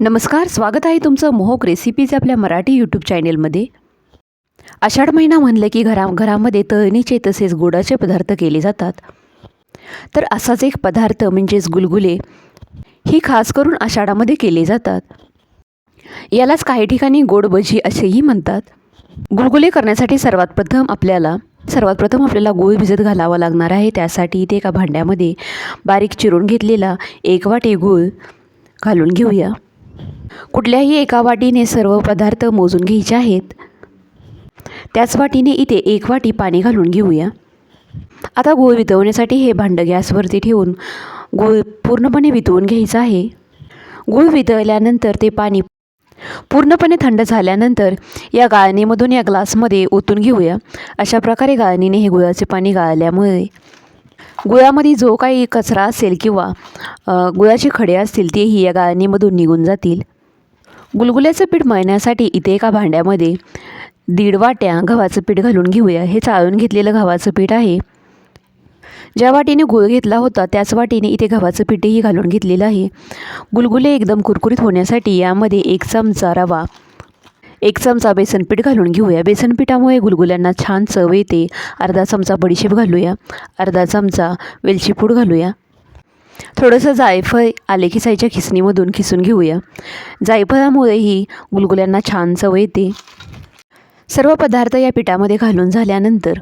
नमस्कार स्वागत आहे तुमचं मोहक रेसिपीज आपल्या मराठी यूट्यूब चॅनेलमध्ये आषाढ महिना म्हणलं की घरा घरामध्ये तळणीचे तसेच गोडाचे पदार्थ केले जातात. तर असाच एक पदार्थ म्हणजेच गुलगुले ही खास करून आषाढामध्ये केले जातात. यालाच काही ठिकाणी गोड भजी असेही म्हणतात. गुलगुले करण्यासाठी सर्वात प्रथम आपल्याला सर्वात प्रथम आपल्याला गूळ भिजत घालावा लागणार आहे. त्यासाठी इथे एका भांड्यामध्ये बारीक चिरून घेतलेला एक वाटी गूळ घालून घेऊया. कुठल्याही एका वाटीने सर्व पदार्थ मोजून घ्यायचे आहेत. त्याच वाटीने इथे एक वाटी पाणी घालून घेऊया. आता गूळ वितवण्यासाठी हे भांडं गॅसवरती ठेवून गूळ पूर्णपणे वितवून घ्यायचं आहे. गूळ वितळल्यानंतर ते पाणी पूर्णपणे थंड झाल्यानंतर या गाळणीमधून या ग्लासमध्ये ओतून घेऊया. अशा प्रकारे गाळणीने हे गुळाचे पाणी गाळल्यामुळे गुळामध्ये जो काही कचरा असेल किंवा गुळाचे खडे असतील तेही या गाळणीमधून निघून जातील. गुलगुल्याचं पीठ मळण्यासाठी इथे एका भांड्यामध्ये दीड वाट्या गव्हाचं पीठ घालून घेऊया. हे चाळून घेतलेलं गव्हाचं पीठ आहे. ज्या वाटीने गुळ घेतला होता त्याच वाटीने इथे गव्हाचं पीठही घालून घेतलेलं आहे. गुलगुले एकदम कुरकुरीत होण्यासाठी यामध्ये एक चमचा रवा एक चमचा बेसनपीठ घालून घेऊया. बेसन पिठामुळे गुलगुल्यांना छान चव येते. अर्धा चमचा बडीशेप घालूया. अर्धा चमचा वेलची पूड घालूया. थोडंसं जायफळ आले खिसायच्या खिसणीमधून खिसून घेऊया. जायफळामुळेही गुलगुल्यांना छान चव येते. सर्व पदार्थ या पिठामध्ये घालून झाल्यानंतर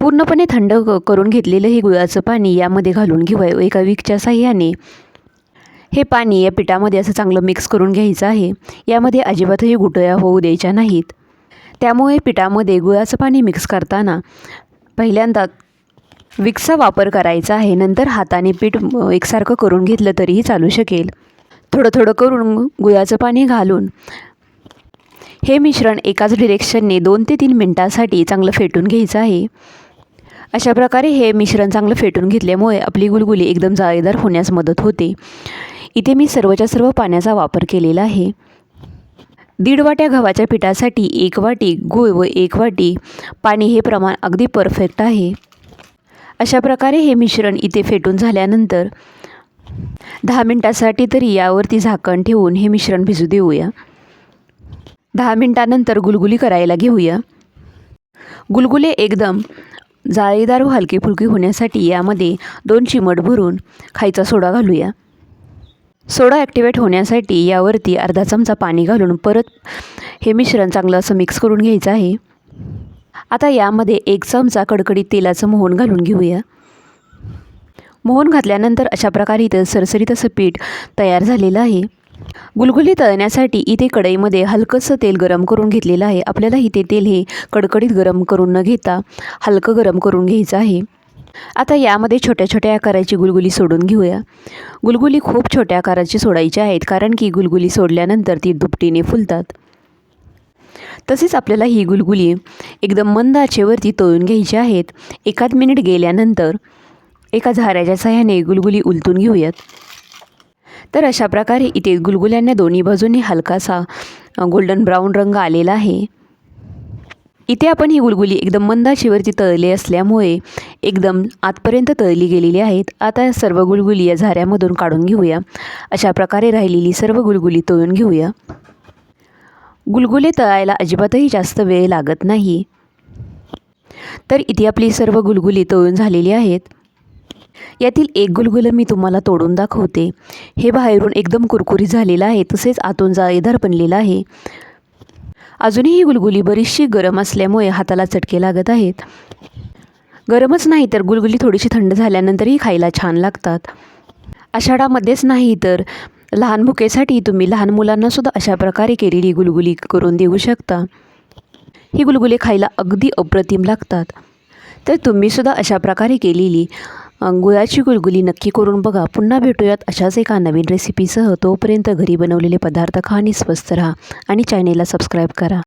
पूर्णपणे थंड क- करून घेतलेलं हे गुळाचं पाणी यामध्ये घालून घेऊया. एका विकच्या साह्याने हे पाणी या पिठामध्ये असं चांगलं मिक्स करून घ्यायचं आहे. यामध्ये अजिबातही गुटळ्या होऊ द्यायच्या नाहीत. त्यामुळे पिठामध्ये गुळाचं पाणी मिक्स करताना पहिल्यांदा विक्सचा वापर करायचा आहे. नंतर हाताने पीठ एकसारखं करून घेतलं तरीही चालू शकेल. थोडं थोडं करून गुळाचं पाणी घालून. हे मिश्रण एकाच डिरेक्शनने दोन ते तीन मिनटासाठी चांगलं फेटून घ्यायचं आहे. अशा प्रकारे हे मिश्रण चांगलं फेटून घेतल्यामुळे आपली गुलगुली एकदम जाळीदार होण्यास मदत होते. इथे मी सर्वच्या सर्व पाण्याचा वापर केलेला आहे. दीड वाट्या गव्हाच्या पिठासाठी एक वाटी गूळ व एक वाटी पाणी हे प्रमाण अगदी परफेक्ट आहे. अशा प्रकारे हे मिश्रण इथे फेटून झाल्यानंतर दहा मिनटासाठी तरी यावरती झाकण ठेवून हे मिश्रण भिजू देऊया. दहा मिनटानंतर गुलगुली करायला घेऊया. गुलगुले एकदम जाळीदार व हलकी फुलकी होण्यासाठी यामध्ये दोन चिमट भरून खायचा सोडा घालूया. सोडा ॲक्टिवेट होण्यासाठी यावरती अर्धा चमचा पाणी घालून परत हे मिश्रण चांगलं असं मिक्स करून घ्यायचं आहे. आता यामध्ये एक चमचा कडकडीत तेलाचं मोहन घालून घेऊया. मोहन घातल्यानंतर अशा प्रकारे इथं सरसरीत असं पीठ तयार झालेलं आहे. गुलगुली तळण्यासाठी इथे कढईमध्ये हलकंसं तेल गरम करून घेतलेलं आहे. आपल्याला इथे तेल हे कडकडीत गरम करून न घेता हलकं गरम करून घ्यायचं आहे. आता यामध्ये छोट्या छोट्या आकाराची गुलगुली सोडून घेऊया. गुलगुली खूप छोट्या आकाराची सोडायची आहेत कारण की गुलगुली सोडल्यानंतर ती दुपटीने फुलतात. तसेच आपल्याला ही गुलगुली एकदम मंद आचेवरती तळून घ्यायची आहेत. एकाच मिनिट गेल्यानंतर एका झाऱ्याच्या सहाय्याने गुलगुली उलटून घेऊयात. तर अशा प्रकारे इथे गुलगुल्यांना दोन्ही बाजूने हलकासा गोल्डन ब्राऊन रंग आलेला आहे. इथे आपण ही गुलगुली एकदम मंदाचीवरती तळली असल्यामुळे एकदम आतपर्यंत तळली गेलेली आहेत. आता सर्व गुलगुली या झाऱ्यामधून काढून घेऊया. अशा प्रकारे राहिलेली सर्व गुलगुली तळून घेऊया. गुलगुले तळायला अजिबातही जास्त वेळ लागत नाही. तर इथे आपली सर्व गुलगुली तळून झालेली आहेत. यातील एक गुलगुलं मी तुम्हाला तोडून दाखवते. हे बाहेरून एकदम कुरकुरीत झालेलं आहे तसेच आतून जाळीदार बनलेलं आहे. अजूनही ही गुलगुली बरीचशी गरम असल्यामुळे हाताला चटके लागत आहेत. गरमच नाही तर गुलगुली थोडीशी थंड झाल्यानंतरही खायला छान लागतात. आषाढामध्येच नाही तर लहान भुकेसाठी तुम्ही लहान मुलांनासुद्धा अशा प्रकारे केलेली गुलगुली करून देऊ शकता. ही गुलगुले खायला अगदी अप्रतिम लागतात. तर तुम्हीसुद्धा अशा प्रकारे केलेली गुळाची गुलगुली नक्की करून बघा. पुन्हा भेटूयात अशाच एका नवीन रेसिपीसह तोपर्यंत घरी बनवलेले पदार्थ खा आणि स्वस्त राहा आणि चॅनेलला सबस्क्राईब करा.